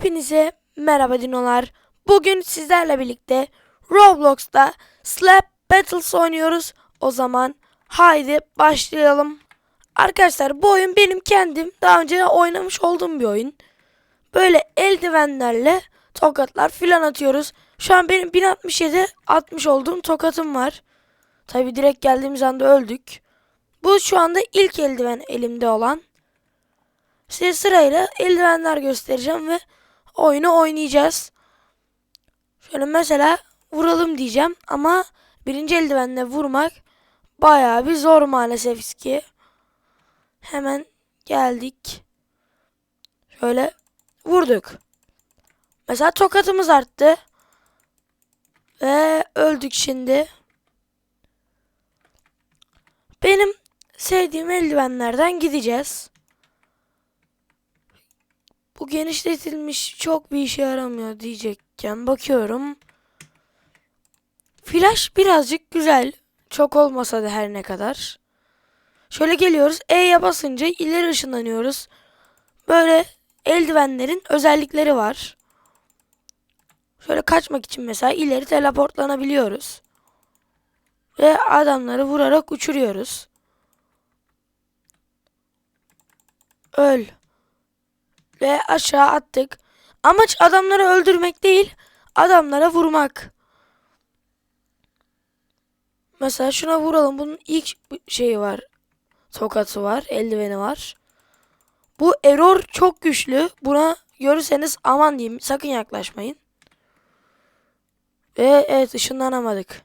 Hepinize merhaba dinolar. Bugün sizlerle birlikte Roblox'ta Slap Battles oynuyoruz. O zaman haydi başlayalım. Arkadaşlar bu oyun benim kendim daha önce oynamış olduğum bir oyun. Böyle eldivenlerle tokatlar filan atıyoruz. Şu an benim 1067 atmış olduğum tokatım var. Tabi direkt geldiğimiz anda öldük. Bu şu anda ilk eldiven elimde olan. Size sırayla eldivenler göstereceğim ve oyunu oynayacağız. Şöyle mesela vuralım diyeceğim ama birinci eldivenle vurmak bayağı bir zor maalesef ki. Hemen geldik. Şöyle vurduk. Mesela tokatımız arttı. Ve öldük şimdi. Benim sevdiğim eldivenlerden gideceğiz. Bu genişletilmiş çok bir işe yaramıyor diyecekken bakıyorum. Flash birazcık güzel. Çok olmasa da her ne kadar. Şöyle geliyoruz. E'ye basınca ileri ışınlanıyoruz. Böyle eldivenlerin özellikleri var. Şöyle kaçmak için mesela ileri teleportlanabiliyoruz. Ve adamları vurarak uçuruyoruz. Öl. Ve aşağı attık. Amaç adamları öldürmek değil, adamlara vurmak. Mesela şuna vuralım. Bunun ilk şeyi var. Tokatı var, eldiveni var. Bu error çok güçlü. Buna görürseniz aman diyeyim. Sakın yaklaşmayın. Ve evet ışınlanamadık.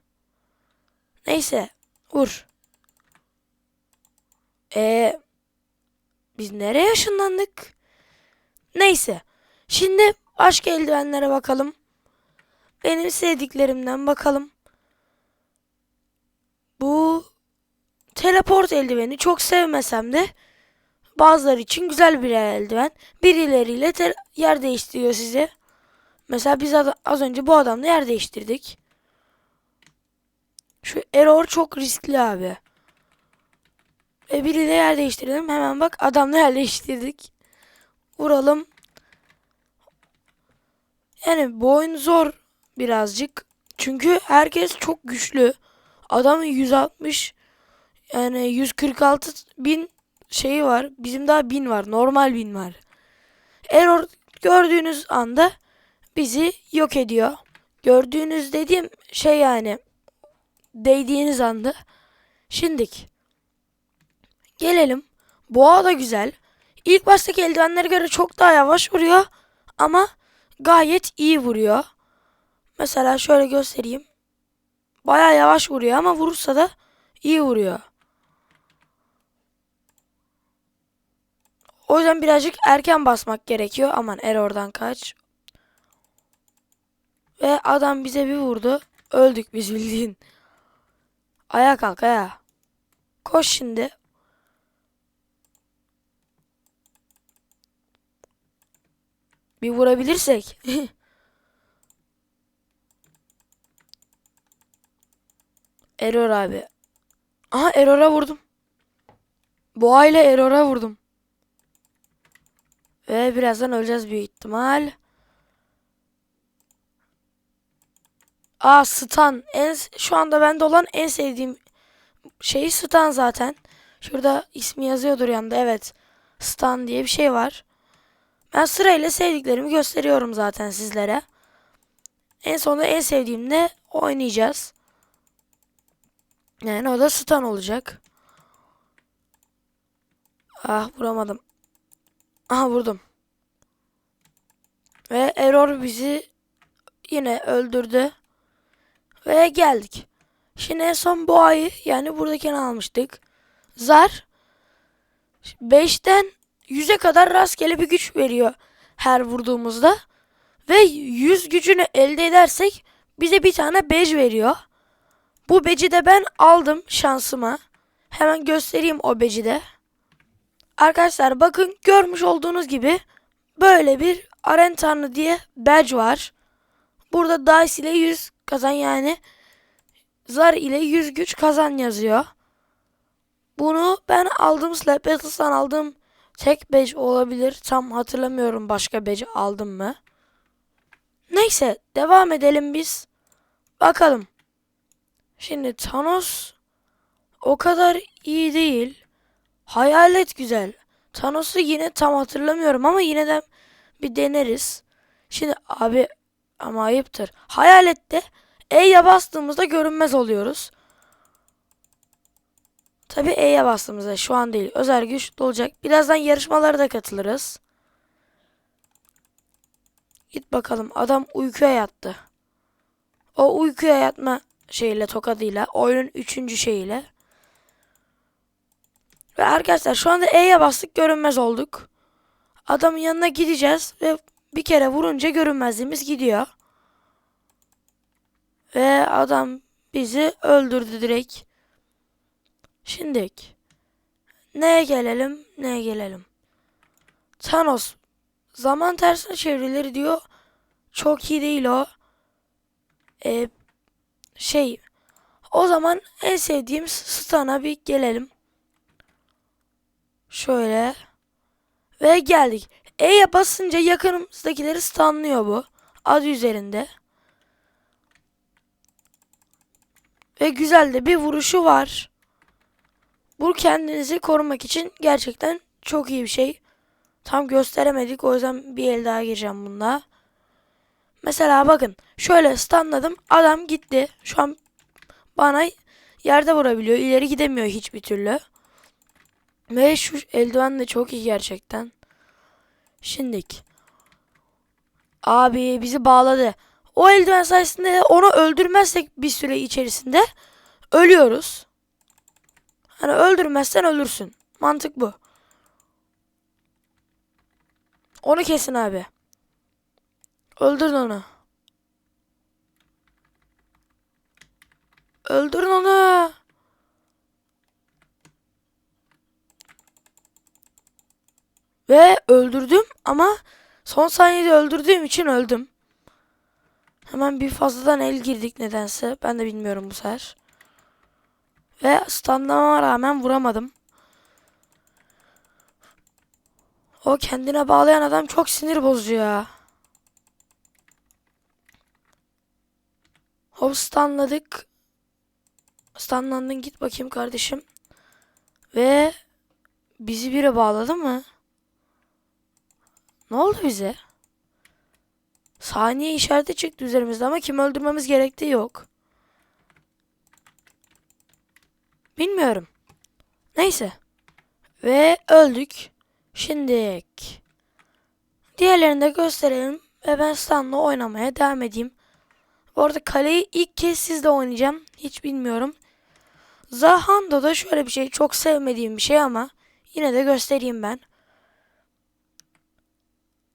Neyse. Vur. Ee, biz nereye ışınlandık? Neyse. Şimdi başka eldivenlere bakalım. Benim sevdiklerimden bakalım. Bu teleport eldiveni çok sevmesem de bazıları için güzel bir eldiven. Birileriyle yer değiştiriyor size. Mesela biz az önce bu adamla yer değiştirdik. Şu error çok riskli abi. Ve biriyle yer değiştirdim. Hemen bak adamla yer değiştirdik. Vuralım. Yani bu oyun zor birazcık. Çünkü herkes çok güçlü. Adamın 160 yani 146 bin şeyi var. Bizim daha 1000 var. Normal 1000 var. Error gördüğünüz anda bizi yok ediyor. Gördüğünüz dediğim şey yani değdiğiniz anda. Şimdik. Gelelim. Boğa da güzel. İlk baştaki eldivenlere göre çok daha yavaş vuruyor ama gayet iyi vuruyor. Mesela şöyle göstereyim. Baya yavaş vuruyor ama vurursa da iyi vuruyor. O yüzden birazcık erken basmak gerekiyor. Aman error'dan kaç. Ve adam bize bir vurdu. Öldük biz bildiğin. Ayağa kalk ayağa. Koş şimdi. Bir vurabilirsek. Error abi. Aha Error'a vurdum. Boğa ile Error'a vurdum. Ve birazdan öleceğiz büyük ihtimal. Aa stun. En, şu anda bende olan en sevdiğim şey stun zaten. Şurada ismi yazıyordur yanında. Evet. Stun diye bir şey var. Ben sırayla sevdiklerimi gösteriyorum zaten sizlere. En sonunda en sevdiğimle oynayacağız. Yani o da stun olacak. Ah vuramadım. Aha vurdum. Ve error bizi yine öldürdü. Ve geldik. Şimdi en son boğayı yani buradakini almıştık. Zar 5'ten 100'e kadar rastgele bir güç veriyor her vurduğumuzda. Ve 100 gücünü elde edersek bize bir tane bej veriyor. Bu beci de ben aldım şansıma. Hemen göstereyim o beci de. Arkadaşlar bakın görmüş olduğunuz gibi böyle bir Aren Tanrı diye badge var. Burada Dice ile 100 kazan yani Zar ile 100 güç kazan yazıyor. Bunu ben aldığım Slap Battles'tan aldığım tek badge olabilir. Tam hatırlamıyorum başka badge aldım mı. Neyse devam edelim biz. Bakalım. Şimdi Thanos o kadar iyi değil. Hayalet güzel. Thanos'u yine tam hatırlamıyorum ama yine de bir deneriz. Şimdi abi ama ayıptır. Hayalette E'ye bastığımızda görünmez oluyoruz. Tabi E'ye bastığımızda şu an değil. Özel güç dolacak. Birazdan yarışmalara da katılırız. Git bakalım. Adam uykuya yattı. O uykuya yatma şeyle tokadıyla. Oyunun üçüncü şeyiyle. Ve arkadaşlar şu anda E'ye bastık görünmez olduk. Adamın yanına gideceğiz ve bir kere vurunca görünmezliğimiz gidiyor. Ve adam bizi öldürdü direkt. Şimdilik neye gelelim neye gelelim. Thanos zaman tersine çevrilir diyor. Çok iyi değil o. Ee, şey o zaman en sevdiğim Stan'a bir gelelim. Şöyle. Ve geldik. E'ye basınca yakınımızdakileri stunlıyor bu. Adı üzerinde. Ve güzel de bir vuruşu var. Bu kendinizi korumak için gerçekten çok iyi bir şey. Tam gösteremedik o yüzden bir el daha gireceğim bunda. Mesela bakın şöyle stunladım adam gitti. Şu an bana yerde vurabiliyor. İleri gidemiyor hiçbir türlü. Ve şu eldiven de çok iyi gerçekten. Şimdik. Abi bizi bağladı. O eldiven sayesinde onu öldürmezsek bir süre içerisinde ölüyoruz. Hani öldürmezsen ölürsün. Mantık bu. Onu kesin abi. Öldürün onu. Öldürün onu. Ve öldürdüm ama son saniyede öldürdüğüm için öldüm. Hemen bir fazladan el girdik nedense. Ben de bilmiyorum bu sefer. Ve standlamama rağmen vuramadım. O kendine bağlayan adam çok sinir bozucu ya. Hop stunladık. Stunlandın git bakayım kardeşim. Ve bizi biri bağladı mı? Ne oldu bize? Saniye işareti çıktı üzerimizde ama kim öldürmemiz gerektiği yok. Bilmiyorum. Neyse. Ve öldük. Şimdi diğerlerini de gösterelim ve ben Stan'la oynamaya devam edeyim. Bu arada kaleyi ilk kez sizle oynayacağım. Hiç bilmiyorum. Zahando da şöyle bir şey çok sevmediğim bir şey ama yine de göstereyim ben.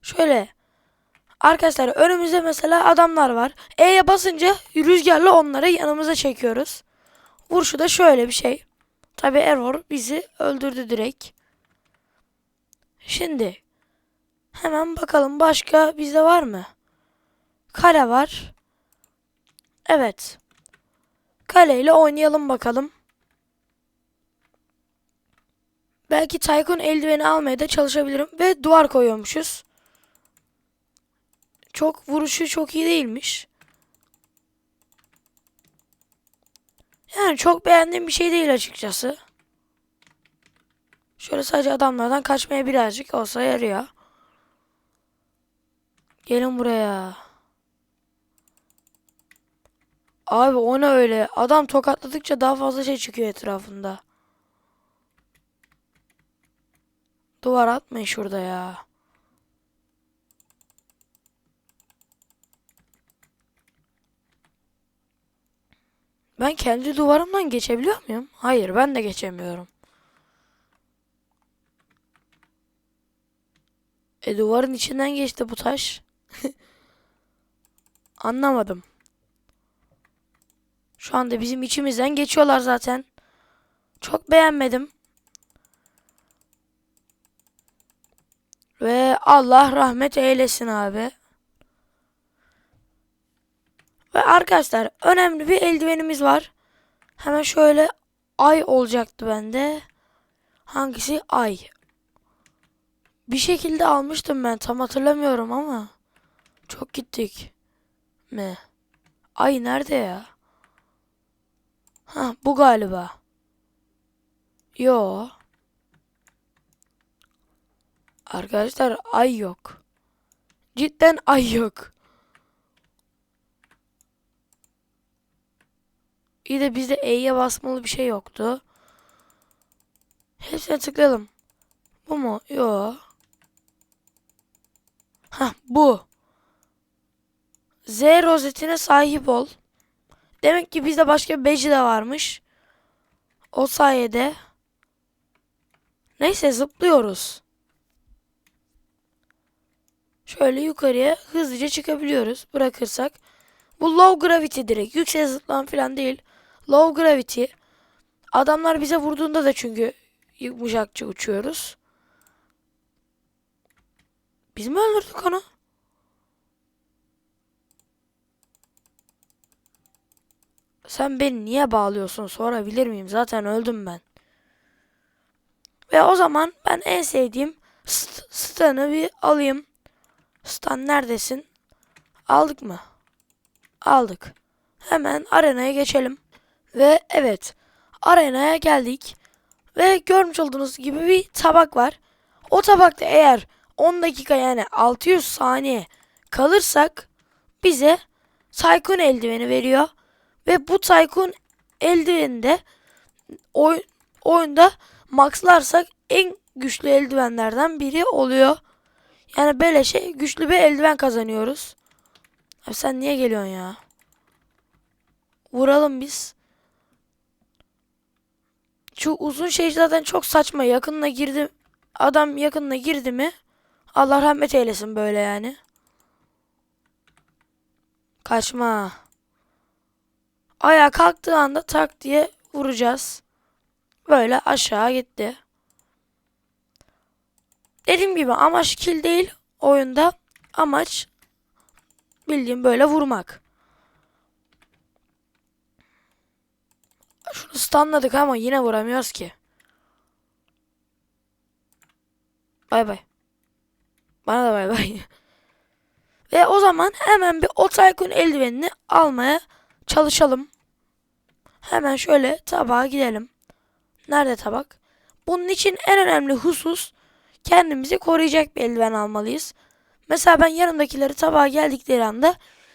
Şöyle Arkadaşlar önümüzde mesela adamlar var. E'ye basınca rüzgarla onları yanımıza çekiyoruz. Vuruşu da şöyle bir şey. Tabi error bizi öldürdü direkt. Şimdi hemen bakalım başka bizde var mı? Kale var. Evet. Kaleyle oynayalım bakalım. Belki Tycoon eldiveni almaya da çalışabilirim. Ve duvar koyuyormuşuz. Çok vuruşu çok iyi değilmiş. Yani çok beğendiğim bir şey değil açıkçası. Şöyle sadece adamlardan kaçmaya birazcık olsa yarıyor. Gelin buraya. Abi o ne öyle? Adam tokatladıkça daha fazla şey çıkıyor etrafında. Duvar atmayın şurada ya. Ben kendi duvarımdan geçebiliyor muyum? Hayır ben de geçemiyorum. E duvarın içinden geçti bu taş. Anlamadım. Şu anda bizim içimizden geçiyorlar zaten. Çok beğenmedim. Ve Allah rahmet eylesin abi. Ve arkadaşlar önemli bir eldivenimiz var. Hemen şöyle ay olacaktı bende. Hangisi ay? Bir şekilde almıştım ben tam hatırlamıyorum ama. Çok gittik. Mi? Ay nerede ya? Ha bu galiba. Yo. Arkadaşlar ay yok. Cidden ay yok. İyi de bizde E'ye basmalı bir şey yoktu. Hepsine tıklayalım. Bu mu? Yo. Ha bu. Z rozetine sahip ol. Demek ki bizde başka bir beci de varmış. O sayede. Neyse zıplıyoruz. Şöyle yukarıya hızlıca çıkabiliyoruz bırakırsak. Bu low gravity direkt. Yüksek zıplam falan değil. Low gravity. Adamlar bize vurduğunda da çünkü yumuşakça uçuyoruz. Biz mi öldürdük onu? Sen beni niye bağlıyorsun sorabilir miyim? Zaten öldüm ben. Ve o zaman ben en sevdiğim st Stan'ı bir alayım. Stan neredesin? Aldık mı? Aldık. Hemen arenaya geçelim. Ve evet arenaya geldik. Ve görmüş olduğunuz gibi bir tabak var. O tabakta eğer 10 dakika yani 600 saniye kalırsak bize Tycoon eldiveni veriyor. Ve bu Tycoon eldiveninde oy, oyunda maxlarsak en güçlü eldivenlerden biri oluyor. Yani böyle şey güçlü bir eldiven kazanıyoruz. Abi sen niye geliyorsun ya? Vuralım biz. Şu uzun şey zaten çok saçma. Yakınına girdi. Adam yakınına girdi mi? Allah rahmet eylesin böyle yani. Kaçma. Ayağa kalktığı anda tak diye vuracağız. Böyle aşağı gitti. Dediğim gibi amaç kill değil oyunda. Amaç bildiğim böyle vurmak. Şunu stunladık ama yine vuramıyoruz ki. Bay bay. Bana da bay bay. Ve o zaman hemen bir o Tycoon eldivenini almaya çalışalım. Hemen şöyle tabağa gidelim. Nerede tabak? Bunun için en önemli husus kendimizi koruyacak bir eldiven almalıyız. Mesela ben yanımdakileri tabağa geldikleri anda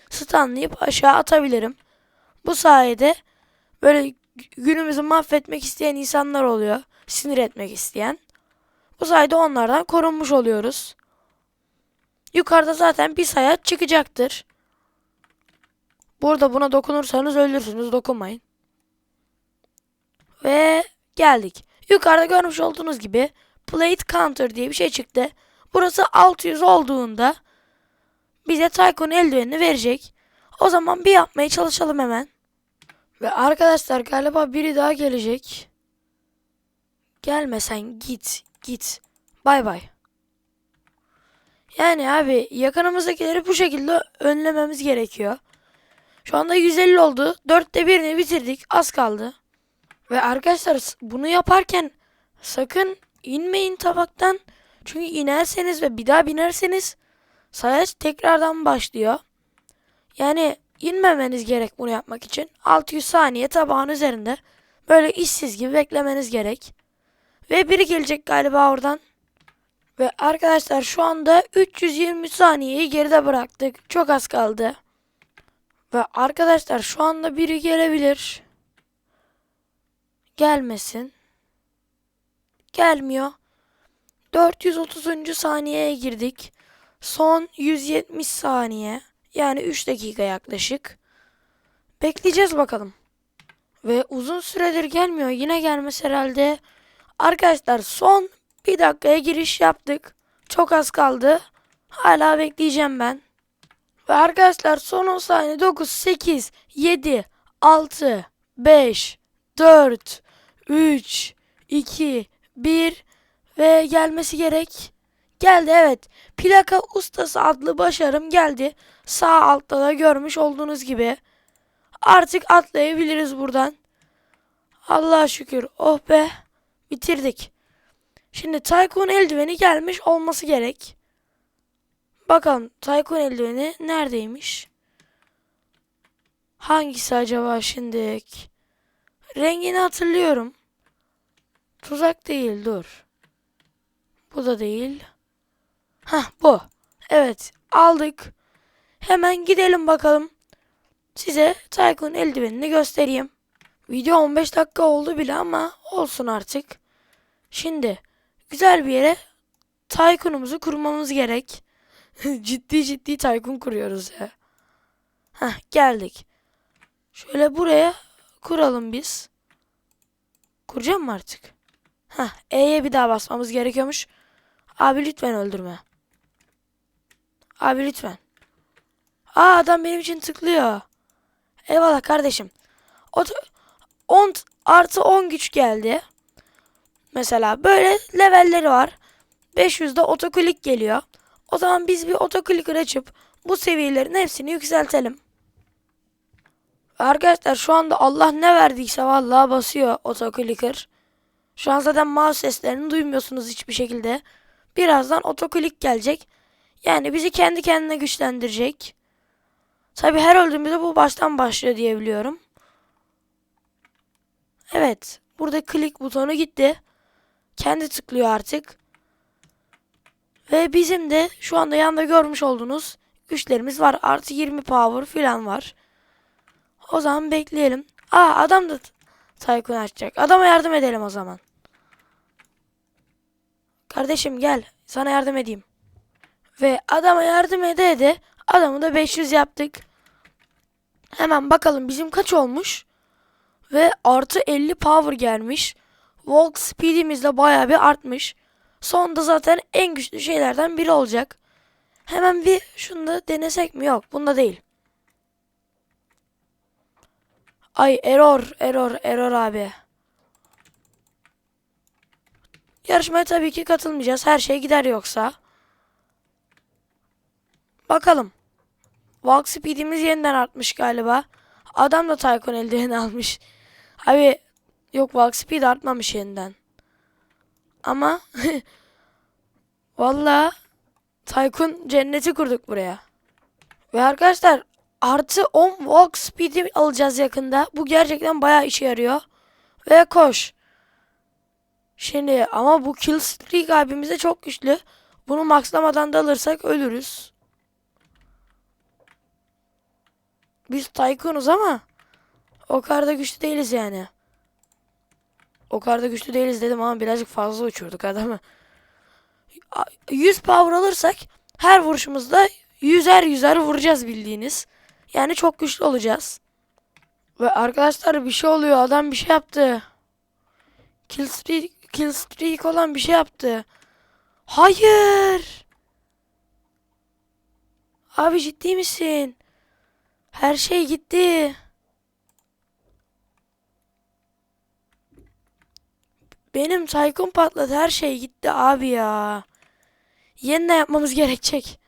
stunlayıp aşağı atabilirim. Bu sayede böyle günümüzü mahvetmek isteyen insanlar oluyor. Sinir etmek isteyen. Bu sayede onlardan korunmuş oluyoruz. Yukarıda zaten bir sayat çıkacaktır. Burada buna dokunursanız ölürsünüz. Dokunmayın. Ve geldik. Yukarıda görmüş olduğunuz gibi Plate Counter diye bir şey çıktı. Burası 600 olduğunda bize Tycoon eldivenini verecek. O zaman bir yapmaya çalışalım hemen. Ve arkadaşlar galiba biri daha gelecek. Gelmesen git git. Bay bay. Yani abi yakınımızdakileri bu şekilde önlememiz gerekiyor. Şu anda 150 oldu. Dörtte birini bitirdik. Az kaldı. Ve arkadaşlar bunu yaparken sakın inmeyin tabaktan. Çünkü inerseniz ve bir daha binerseniz sayaç tekrardan başlıyor. Yani inmemeniz gerek bunu yapmak için. 600 saniye tabağın üzerinde böyle işsiz gibi beklemeniz gerek. Ve biri gelecek galiba oradan. Ve arkadaşlar şu anda 320 saniyeyi geride bıraktık. Çok az kaldı. Ve arkadaşlar şu anda biri gelebilir. Gelmesin. Gelmiyor. 430. saniyeye girdik. Son 170 saniye. Yani 3 dakika yaklaşık. Bekleyeceğiz bakalım. Ve uzun süredir gelmiyor. Yine gelmez herhalde. Arkadaşlar son bir dakikaya giriş yaptık. Çok az kaldı. Hala bekleyeceğim ben. Ve arkadaşlar son 10 saniye 9, 8, 7, 6, 5, 4, 3, 2, 1 ve gelmesi gerek. Geldi evet. Plaka ustası adlı başarım geldi. Sağ altta da görmüş olduğunuz gibi. Artık atlayabiliriz buradan. Allah'a şükür. Oh be. Bitirdik. Şimdi Tycoon eldiveni gelmiş olması gerek. Bakalım Tycoon eldiveni neredeymiş? Hangisi acaba şimdi? Rengini hatırlıyorum. Tuzak değil dur. Bu da değil. Hah bu. Evet aldık. Hemen gidelim bakalım. Size Tycoon eldivenini göstereyim. Video 15 dakika oldu bile ama olsun artık. Şimdi güzel bir yere Tycoon'umuzu kurmamız gerek. ciddi ciddi Tycoon kuruyoruz ya. Heh geldik. Şöyle buraya kuralım biz. Kuracağım mı artık? Heh E'ye bir daha basmamız gerekiyormuş. Abi lütfen öldürme. Abi lütfen. Aa adam benim için tıklıyor. Eyvallah kardeşim. O 10 artı 10 güç geldi. Mesela böyle levelleri var. 500'de otoklik geliyor. O zaman biz bir otokliker açıp bu seviyelerin hepsini yükseltelim. Arkadaşlar şu anda Allah ne verdiyse vallahi basıyor otokliker. Şu an zaten mouse seslerini duymuyorsunuz hiçbir şekilde. Birazdan otoklik gelecek. Yani bizi kendi kendine güçlendirecek. Tabi her öldüğümüzde bu baştan başlıyor diye biliyorum. Evet. Burada klik butonu gitti. Kendi tıklıyor artık. Ve bizim de şu anda yanında görmüş olduğunuz güçlerimiz var. Artı 20 power falan var. O zaman bekleyelim. Aa adam da Tycoon açacak. Adama yardım edelim o zaman. Kardeşim gel. Sana yardım edeyim. Ve adama yardım ede ede adamı da 500 yaptık. Hemen bakalım bizim kaç olmuş. Ve artı 50 power gelmiş. Walk speed'imiz de baya bir artmış. Sonunda zaten en güçlü şeylerden biri olacak. Hemen bir şunu da denesek mi? Yok bunda değil. Ay error error error abi. Yarışmaya tabii ki katılmayacağız. Her şey gider yoksa. Bakalım. Walk speed'imiz yeniden artmış galiba. Adam da Tycoon eldiveni almış. Abi yok walk speed artmamış yeniden. Ama valla Tycoon cenneti kurduk buraya. Ve arkadaşlar artı 10 walk speed'i alacağız yakında. Bu gerçekten bayağı işe yarıyor. Ve koş. Şimdi ama bu kill streak abimize çok güçlü. Bunu maxlamadan da alırsak ölürüz. Biz Tycoon'uz ama o kadar da güçlü değiliz yani. O kadar da güçlü değiliz dedim ama birazcık fazla uçurduk adamı. 100 power alırsak her vuruşumuzda yüzer yüzer vuracağız bildiğiniz. Yani çok güçlü olacağız. Ve arkadaşlar bir şey oluyor. Adam bir şey yaptı. Kill streak, kill streak olan bir şey yaptı. Hayır. Abi ciddi misin? Her şey gitti. Benim Tycoon patladı. Her şey gitti abi ya. Yeniden yapmamız gerekecek.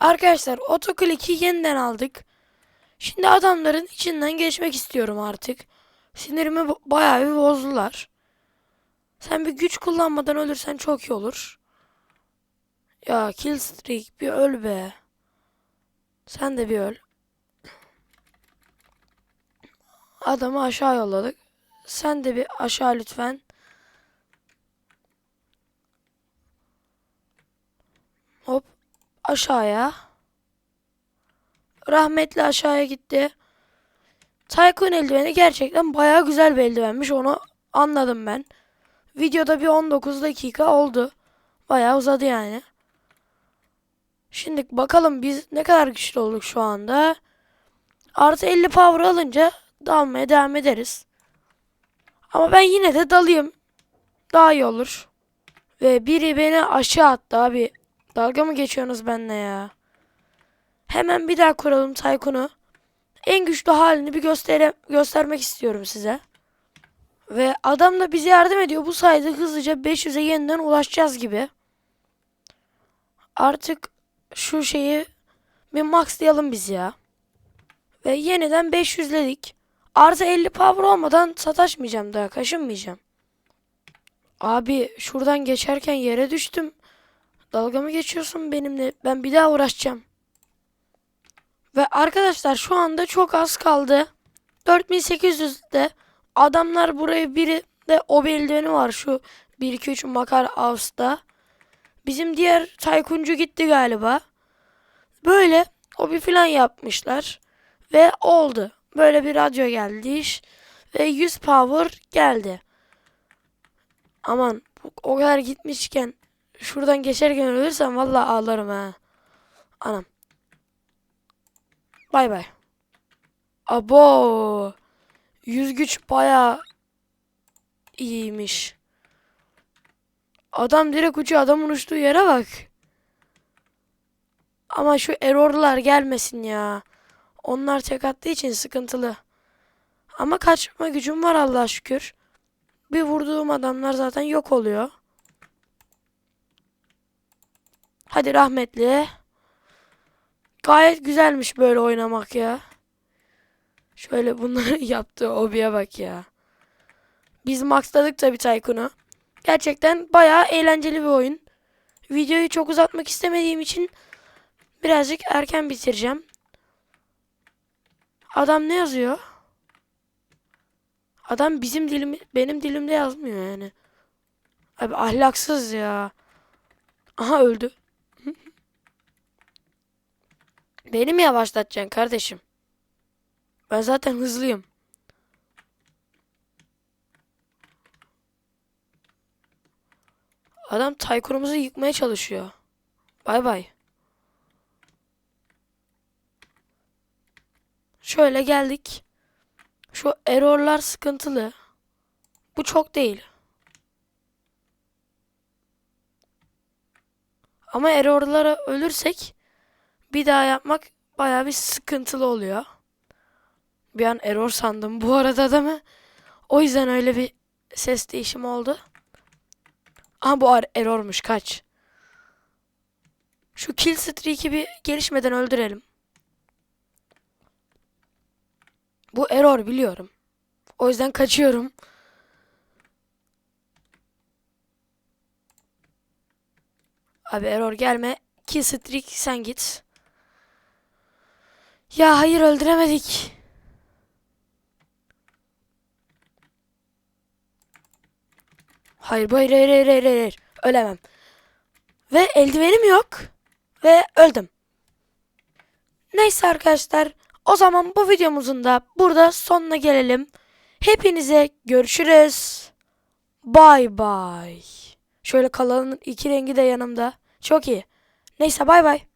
Arkadaşlar otoklik'i yeniden aldık. Şimdi adamların içinden geçmek istiyorum artık. Sinirimi bayağı bir bozdular. Sen bir güç kullanmadan ölürsen çok iyi olur. Ya killstreak bir öl be. Sen de bir öl. Adamı aşağı yolladık. Sen de bir aşağı lütfen. Hop aşağıya. Rahmetli aşağıya gitti. Tycoon eldiveni gerçekten baya güzel bir eldivenmiş. Onu anladım ben. Videoda bir 19 dakika oldu. Baya uzadı yani. Şimdi bakalım biz ne kadar güçlü olduk şu anda. Artı 50 power alınca dalmaya devam ederiz. Ama ben yine de dalayım. Daha iyi olur. Ve biri beni aşağı attı abi. Dalga mı geçiyorsunuz benimle ya? Hemen bir daha kuralım Tycoon'u. En güçlü halini bir göstere göstermek istiyorum size. Ve adam da bize yardım ediyor. Bu sayede hızlıca 500'e yeniden ulaşacağız gibi. Artık şu şeyi bir maxlayalım biz ya. Ve yeniden 500'ledik. Artı 50 power olmadan sataşmayacağım daha. Kaşınmayacağım. Abi şuradan geçerken yere düştüm. Dalga mı geçiyorsun benimle? Ben bir daha uğraşacağım. Ve arkadaşlar şu anda çok az kaldı. 4800'de adamlar buraya biri de o eldiveni var şu 1 2 3 Makar Avs'ta. Bizim diğer Taykuncu gitti galiba. Böyle o bir falan yapmışlar ve oldu. Böyle bir radyo geldi iş ve 100 power geldi. Aman o kadar gitmişken şuradan geçerken ölürsem vallahi ağlarım ha. Anam. Bay bay. Abo. Yüz güç baya iyiymiş. Adam direkt uçuyor. Adamın uçtuğu yere bak. Ama şu errorlar gelmesin ya. Onlar tek attığı için sıkıntılı. Ama kaçma gücüm var Allah'a şükür. Bir vurduğum adamlar zaten yok oluyor. Hadi rahmetli. Gayet güzelmiş böyle oynamak ya. Şöyle bunları yaptı hobiye bak ya. Biz maxladık tabii Tycoon'u. Gerçekten bayağı eğlenceli bir oyun. Videoyu çok uzatmak istemediğim için birazcık erken bitireceğim. Adam ne yazıyor? Adam bizim dilim benim dilimde yazmıyor yani. Abi ahlaksız ya. Aha öldü. Beni mi yavaşlatacaksın kardeşim? Ben zaten hızlıyım. Adam Taykun'umuzu yıkmaya çalışıyor. Bay bay. Şöyle geldik. Şu errorlar sıkıntılı. Bu çok değil. Ama errorlara ölürsek bir daha yapmak bayağı bir sıkıntılı oluyor. Bir an error sandım bu arada da mı? O yüzden öyle bir ses değişimi oldu. Aha bu errormuş kaç. Şu kill streak'i bir gelişmeden öldürelim. Bu error biliyorum. O yüzden kaçıyorum. Abi error gelme. Kill streak sen git. Ya hayır öldüremedik. Hayır, hayır, hayır, hayır, hayır, hayır. Ölemem. Ve eldivenim yok. Ve öldüm. Neyse arkadaşlar. O zaman bu videomuzun da burada sonuna gelelim. Hepinize görüşürüz. Bay bay. Şöyle kalanın iki rengi de yanımda. Çok iyi. Neyse bay bay.